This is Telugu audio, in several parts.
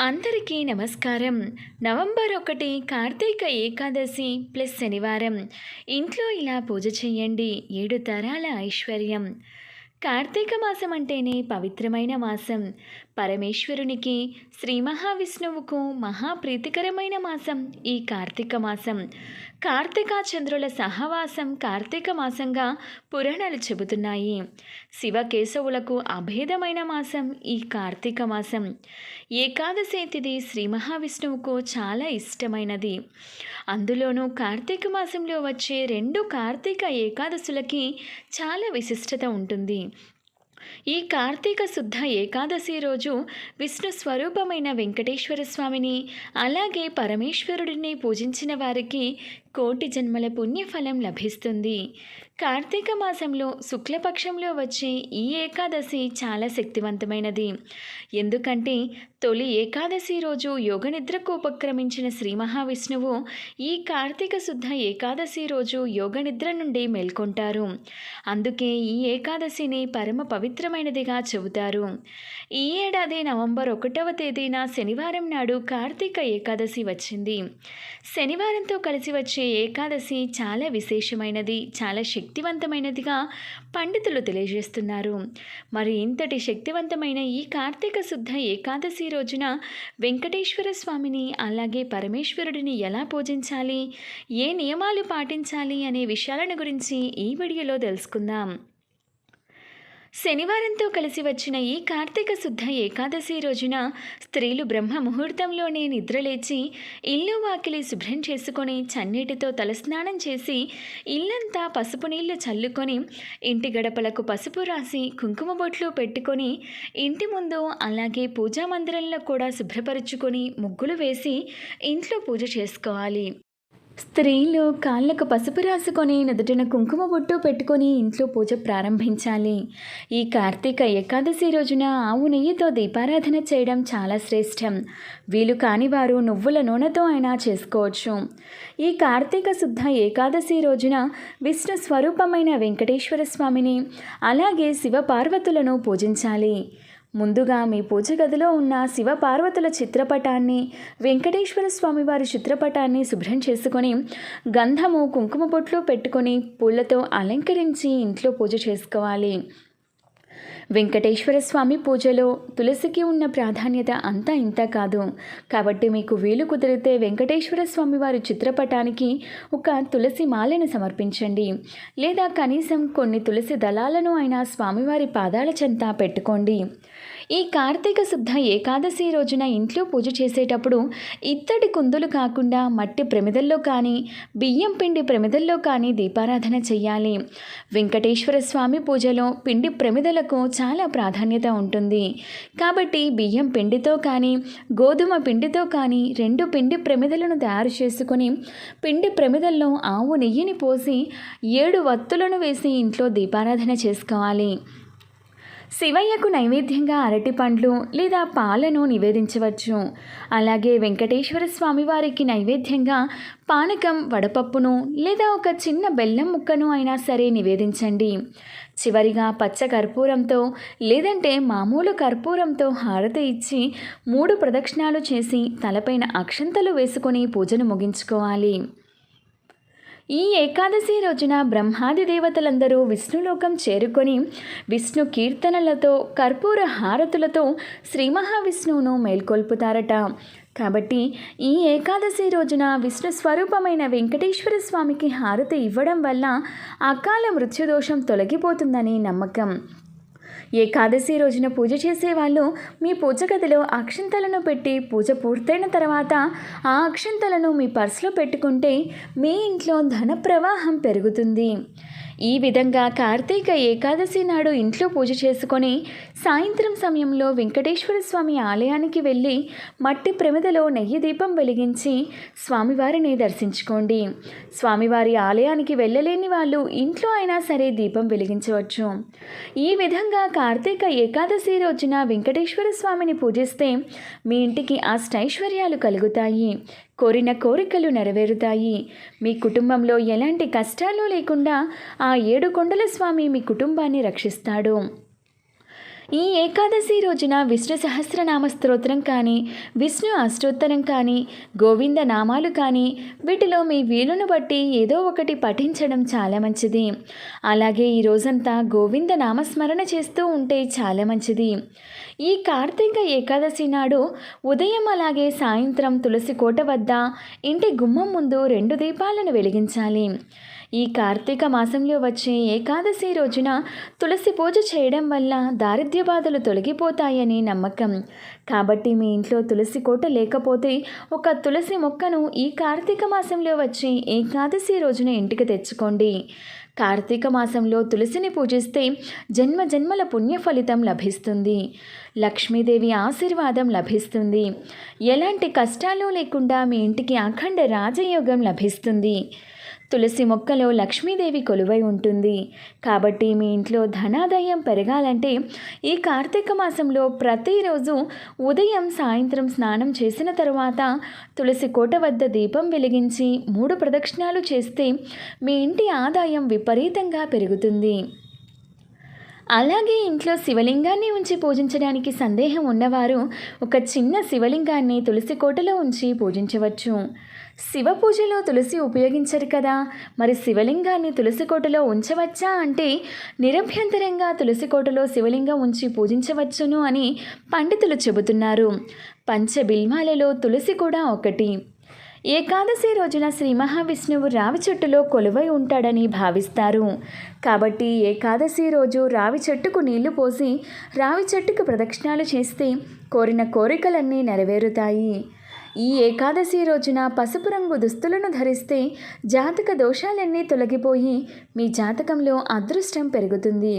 అందరికీ నమస్కారం. నవంబర్ ఒకటి కార్తీక ఏకాదశి ప్లస్ శనివారం. ఇంట్లో ఇలా పూజ చేయండి. ఏడు తరాల ఐశ్వర్యం. కార్తీక మాసం అంటేనే పవిత్రమైన మాసం. పరమేశ్వరునికి శ్రీ మహావిష్ణువుకు మహాప్రీతికరమైన మాసం ఈ కార్తీక మాసం. కార్తీక చంద్రుల సహవాసం కార్తీక మాసంగా పురాణాలు చెబుతున్నాయి. శివకేశవులకు అభేదమైన మాసం ఈ కార్తీక మాసం. ఏకాదశి తిథి శ్రీ మహావిష్ణువుకు చాలా ఇష్టమైనది. అందులోనూ కార్తీక మాసంలో వచ్చే రెండు కార్తీక ఏకాదశులకి చాలా విశిష్టత ఉంటుంది. ఈ కార్తీక శుద్ధ ఏకాదశి రోజు విష్ణు స్వరూపమైన వెంకటేశ్వర స్వామిని అలాగే పరమేశ్వరుడిని పూజించిన వారికి కోటి జన్మల పుణ్యఫలం లభిస్తుంది. కార్తీక మాసంలో శుక్లపక్షంలో వచ్చే ఈ ఏకాదశి చాలా శక్తివంతమైనది. ఎందుకంటే తొలి ఏకాదశి రోజు యోగనిద్రకు ఉపక్రమించిన శ్రీ మహావిష్ణువు ఈ కార్తీక శుద్ధ ఏకాదశి రోజు యోగనిద్ర నుండి మేల్కొంటారు. అందుకే ఈ ఏకాదశిని పరమ పవిత్రమైనదిగా చెబుతారు. ఈ ఏడాది నవంబర్ ఒకటవ తేదీన శనివారం నాడు కార్తీక ఏకాదశి వచ్చింది. శనివారంతో కలిసి వచ్చే ఏకాదశి చాలా విశేషమైనది చాలా శక్తివంతమైనదిగా పండితులు తెలియజేస్తున్నారు. మరి ఇంతటి శక్తివంతమైన ఈ కార్తీక శుద్ధ ఏకాదశి రోజున వెంకటేశ్వర స్వామిని అలాగే పరమేశ్వరుడిని ఎలా పూజించాలి ఏ నియమాలు పాటించాలి అనే విషయాలను గురించి ఈ వీడియోలో తెలుసుకుందాం. శనివారంతో కలిసి వచ్చిన ఈ కార్తీక శుద్ధ ఏకాదశి రోజున స్త్రీలు బ్రహ్మ ముహూర్తంలోనే నిద్రలేచి ఇల్లు వాకిలి శుభ్రం చేసుకొని చన్నీటితో తలస్నానం చేసి ఇల్లంతా పసుపు నీళ్ళు చల్లుకొని ఇంటి గడపలకు పసుపు రాసి కుంకుమ బొట్లు పెట్టుకొని ఇంటి ముందు అలాగే పూజా మందిరంలో కూడా శుభ్రపరుచుకొని ముగ్గులు వేసి ఇంట్లో పూజ చేసుకోవాలి. స్త్రీలు కాళ్ళకు పసుపు రాసుకొని నుదుటిన కుంకుమ బొట్టు పెట్టుకొని ఇంట్లో పూజ ప్రారంభించాలి. ఈ కార్తీక ఏకాదశి రోజున ఆవు నెయ్యితో దీపారాధన చేయడం చాలా శ్రేష్టం. వీలు కాని వారు నువ్వుల నూనెతో అయినా చేసుకోవచ్చు. ఈ కార్తీక శుద్ధ ఏకాదశి రోజున విష్ణు స్వరూపమైన వెంకటేశ్వర స్వామిని అలాగే శివపార్వతులను పూజించాలి. ముందుగా మీ పూజ గదిలో ఉన్న శివపార్వతుల చిత్రపటాన్ని వెంకటేశ్వర స్వామి వారి చిత్రపటాన్ని శుభ్రం చేసుకొని గంధము కుంకుమ బొట్లు పెట్టుకొని పూలతో అలంకరించి ఇంట్లో పూజ చేసుకోవాలి. వెంకటేశ్వర స్వామి పూజలో తులసికి ఉన్న ప్రాధాన్యత అంతా ఇంత కాదు. కాబట్టి మీకు వీలు కుదిరితే వెంకటేశ్వర స్వామి వారి చిత్రపటానికి ఒక తులసి మాలను సమర్పించండి. లేదా కనీసం కొన్ని తులసి దళాలను అయినా స్వామివారి పాదాల చెంత పెట్టుకోండి. ఈ కార్తీక శుద్ధ ఏకాదశి రోజున ఇంట్లో పూజ చేసేటప్పుడు ఇత్తడి కుందులు కాకుండా మట్టి ప్రమిదల్లో కానీ బియ్యం పిండి ప్రమిదల్లో కానీ దీపారాధన చెయ్యాలి. వెంకటేశ్వర స్వామి పూజలో పిండి ప్రమిదలకు చాలా ప్రాధాన్యత ఉంటుంది. కాబట్టి బియ్యం పిండితో కానీ గోధుమ పిండితో కానీ రెండు పిండి ప్రమిదలను తయారు చేసుకొని పిండి ప్రమిదల్లో ఆవు నెయ్యిని పోసి ఏడు వత్తులను వేసి ఇంట్లో దీపారాధన చేసుకోవాలి. శివయ్యకు నైవేద్యంగా అరటిపండ్లు లేదా పాలను నివేదించవచ్చు. అలాగే వెంకటేశ్వర స్వామివారికి నైవేద్యంగా పానకం వడపప్పును లేదా ఒక చిన్న బెల్లం ముక్కను అయినా సరే నివేదించండి. చివరిగా పచ్చ కర్పూరంతో లేదంటే మామూలు కర్పూరంతో హారతి ఇచ్చి మూడు ప్రదక్షిణాలు చేసి తలపైన అక్షంతలు వేసుకొని పూజను ముగించుకోవాలి. ఈ ఏకాదశి రోజున బ్రహ్మాది దేవతలందరూ విష్ణులోకం చేరుకొని విష్ణు కీర్తనలతో కర్పూర హారతులతో శ్రీ మహావిష్ణువును మేల్కొల్పుతారట. కాబట్టి ఈ ఏకాదశి రోజున విష్ణు స్వరూపమైన వెంకటేశ్వర స్వామికి హారతి ఇవ్వడం వల్ల అకాల మృత్యుదోషం తొలగిపోతుందని నమ్మకం. ఏకాదశి రోజున పూజ చేసేవాళ్ళు మీ పూజ గదిలో అక్షంతలను పెట్టి పూజ పూర్తయిన తర్వాత ఆ అక్షంతలను మీ పర్సులో పెట్టుకుంటే మీ ఇంట్లో ధన ప్రవాహం పెరుగుతుంది. ఈ విధంగా కార్తీక ఏకాదశి నాడు ఇంట్లో పూజ చేసుకొని సాయంత్రం సమయంలో వెంకటేశ్వర స్వామి ఆలయానికి వెళ్ళి మట్టి ప్రమిదలో నెయ్యి దీపం వెలిగించి స్వామివారిని దర్శించుకోండి. స్వామివారి ఆలయానికి వెళ్ళలేని వాళ్ళు ఇంట్లో అయినా సరే దీపం వెలిగించవచ్చు. ఈ విధంగా కార్తీక ఏకాదశి రోజున వెంకటేశ్వర స్వామిని పూజిస్తే మీ ఇంటికి అష్టైశ్వర్యాలు కలుగుతాయి. కోరిన కోరికలు నెరవేరుతాయి. మీ కుటుంబంలో ఎలాంటి కష్టాలు లేకుండా ఆ ఏడు కొండల స్వామి మీ కుటుంబాన్ని రక్షిస్తాడు. ఈ ఏకాదశి రోజున విష్ణు సహస్రనామ స్తోత్రం కానీ విష్ణు అష్టోత్తరం కానీ గోవింద నామాలు కానీ వీటిలో మీ వీలును బట్టి ఏదో ఒకటి పఠించడం చాలా మంచిది. అలాగే ఈ రోజంతా గోవింద నామస్మరణ చేస్తూ ఉంటే చాలా మంచిది. ఈ కార్తీక ఏకాదశి నాడు ఉదయం అలాగే సాయంత్రం తులసి కోట వద్ద ఇంటి గుమ్మం ముందు రెండు దీపాలను వెలిగించాలి. ఈ కార్తీక మాసంలో వచ్చే ఏకాదశి రోజున తులసి పూజ చేయడం వల్ల దారిద్ర్య బాధలు తొలగిపోతాయని నమ్మకం. కాబట్టి మీ ఇంట్లో తులసి కోట లేకపోతే ఒక తులసి మొక్కను ఈ కార్తీక మాసంలో వచ్చే ఏకాదశి రోజున ఇంటికి తెచ్చుకోండి. కార్తీక మాసంలో తులసిని పూజిస్తే జన్మ జన్మల పుణ్య ఫలితం లభిస్తుంది. లక్ష్మీదేవి ఆశీర్వాదం లభిస్తుంది. ఎలాంటి కష్టాలు లేకుండా మీ ఇంటికి అఖండ రాజయోగం లభిస్తుంది. తులసి మొక్కలో లక్ష్మీదేవి కొలువై ఉంటుంది. కాబట్టి మీ ఇంట్లో ధనాదాయం పెరగాలంటే ఈ కార్తీక మాసంలో ప్రతిరోజు ఉదయం సాయంత్రం స్నానం చేసిన తరువాత తులసి కోట వద్ద దీపం వెలిగించి మూడు ప్రదక్షిణాలు చేస్తే మీ ఇంటి ఆదాయం విపరీతంగా పెరుగుతుంది. అలాగే ఇంట్లో శివలింగాన్ని ఉంచి పూజించడానికి సందేహం ఉన్నవారు ఒక చిన్న శివలింగాన్ని తులసి కోటలో ఉంచి పూజించవచ్చు. శివ పూజలో తులసి ఉపయోగించరు కదా. మరి శివలింగాన్ని తులసి కోటలో ఉంచవచ్చా అంటే నిరభ్యంతరంగా తులసి కోటలో శివలింగం ఉంచి పూజించవచ్చును అని పండితులు చెబుతున్నారు. పంచబిల్మాలలో తులసి కూడా ఒకటి. ఏకాదశి రోజున శ్రీ మహావిష్ణువు రావి చెట్టులో కొలువై ఉంటాడని భావిస్తారు. కాబట్టి ఏకాదశి రోజు రావి చెట్టుకు నీళ్ళు పోసి రావి చెట్టుకు ప్రదక్షిణాలు చేస్తే కోరిన కోరికలన్నీ నెరవేరుతాయి. ఈ ఏకాదశి రోజున పసుపు రంగు దుస్తులను ధరిస్తే జాతక దోషాలన్నీ తొలగిపోయి మీ జాతకంలో అదృష్టం పెరుగుతుంది.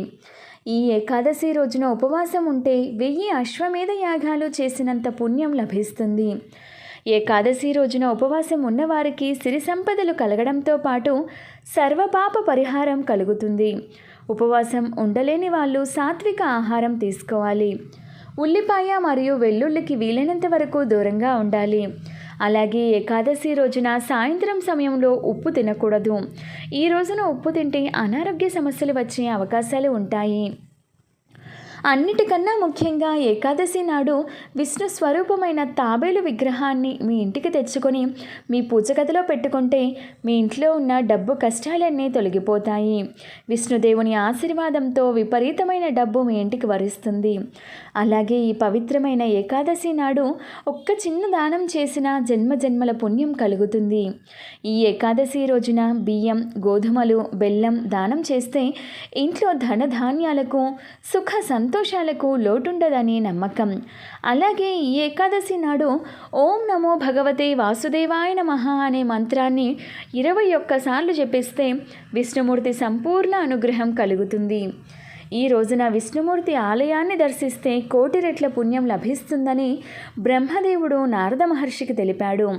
ఈ ఏకాదశి రోజున ఉపవాసం ఉంటే వెయ్యి అశ్వమేధ యాగాలు చేసినంత పుణ్యం లభిస్తుంది. ఏకాదశి రోజున ఉపవాసం ఉన్నవారికి సిరి సంపదలు కలగడంతో పాటు సర్వపాప పరిహారం కలుగుతుంది. ఉపవాసం ఉండలేని వాళ్ళు సాత్విక ఆహారం తీసుకోవాలి. ఉల్లిపాయ మరియు వెల్లుల్లికి వీలైనంత వరకు దూరంగా ఉండాలి. అలాగే ఏకాదశి రోజున సాయంత్రం సమయంలో ఉప్పు తినకూడదు. ఈ రోజున ఉప్పు తింటే అనారోగ్య సమస్యలు వచ్చే అవకాశాలు ఉంటాయి. అన్నిటికన్నా ముఖ్యంగా ఏకాదశి నాడు విష్ణు స్వరూపమైన తాబేలు విగ్రహాన్ని మీ ఇంటికి తెచ్చుకొని మీ పూజ గదిలో పెట్టుకుంటే మీ ఇంట్లో ఉన్న డబ్బు కష్టాలన్నీ తొలగిపోతాయి. విష్ణుదేవుని ఆశీర్వాదంతో విపరీతమైన డబ్బు మీ ఇంటికి వరిస్తుంది. అలాగే ఈ పవిత్రమైన ఏకాదశి నాడు ఒక్క చిన్న దానం చేసిన జన్మ జన్మల పుణ్యం కలుగుతుంది. ఈ ఏకాదశి రోజున బియ్యం గోధుమలు బెల్లం దానం చేస్తే ఇంట్లో ధనధాన్యాలకు సుఖ సంత సంతోషాలకు లోటుండదని నమ్మకం. అలాగే ఈ ఏకాదశి నాడు ఓం నమో భగవతే వాసుదేవాయ నమ అనే మంత్రాన్ని ఇరవై ఒక్కసార్లు జపిస్తే విష్ణుమూర్తి సంపూర్ణ అనుగ్రహం కలుగుతుంది. ఈ రోజున విష్ణుమూర్తి ఆలయాన్ని దర్శిస్తే కోటి రెట్ల పుణ్యం లభిస్తుందని బ్రహ్మదేవుడు నారద మహర్షికి తెలిపాడు.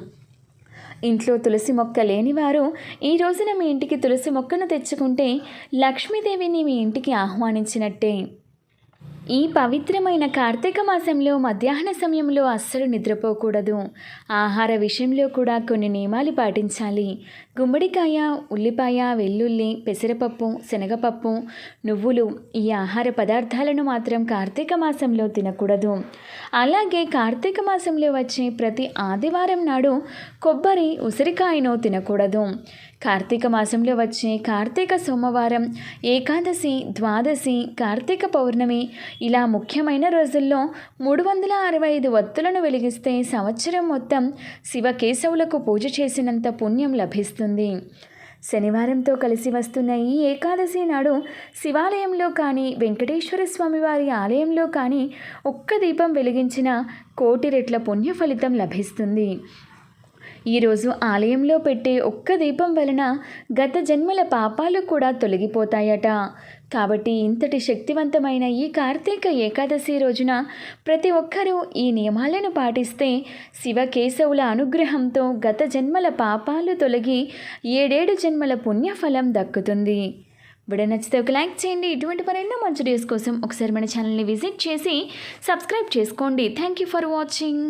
ఇంట్లో తులసి మొక్క లేనివారు ఈ రోజున మీ ఇంటికి తులసి మొక్కను తెచ్చుకుంటే లక్ష్మీదేవిని మీ ఇంటికి ఆహ్వానించినట్టే. ఈ పవిత్రమైన కార్తీక మాసంలో మధ్యాహ్న సమయంలో అస్సలు నిద్రపోకూడదు. ఆహార విషయంలో కూడా కొన్ని నియమాలు పాటించాలి. గుమ్మడికాయ ఉల్లిపాయ వెల్లుల్లి పెసరపప్పు శనగపప్పు నువ్వులు ఈ ఆహార పదార్థాలను మాత్రం కార్తీక మాసంలో తినకూడదు. అలాగే కార్తీక మాసంలో వచ్చే ప్రతి ఆదివారం నాడు కొబ్బరి ఉసిరికాయను తినకూడదు. కార్తీక మాసంలో వచ్చే కార్తీక సోమవారం ఏకాదశి ద్వాదశి కార్తీక పౌర్ణమి ఇలా ముఖ్యమైన రోజుల్లో మూడు వందల అరవై ఐదు వత్తులను వెలిగిస్తే సంవత్సరం మొత్తం శివకేశవులకు పూజ చేసినంత పుణ్యం లభిస్తుంది. శనివారంతో కలిసి వస్తున్న ఈ ఏకాదశి నాడు శివాలయంలో కానీ వెంకటేశ్వర స్వామి వారి ఆలయంలో కానీ ఒక్క దీపం వెలిగించిన కోటి రెట్ల పుణ్య ఫలితం లభిస్తుంది. ఈరోజు ఆలయంలో పెట్టే ఒక్క దీపం వలన గత జన్మల పాపాలు కూడా తొలగిపోతాయట. కాబట్టి ఇంతటి శక్తివంతమైన ఈ కార్తీక ఏకాదశి రోజున ప్రతి ఒక్కరూ ఈ నియమాలను పాటిస్తే శివకేశవుల అనుగ్రహంతో గత జన్మల పాపాలు తొలగి ఏడేడు జన్మల పుణ్యఫలం దక్కుతుంది. వీడియో నచ్చితే ఒక లైక్ చేయండి. ఇటువంటి మరెన్నో మంచి డేస్ కోసం ఒకసారి మన ఛానల్ని విజిట్ చేసి సబ్స్క్రైబ్ చేసుకోండి. Thank you for watching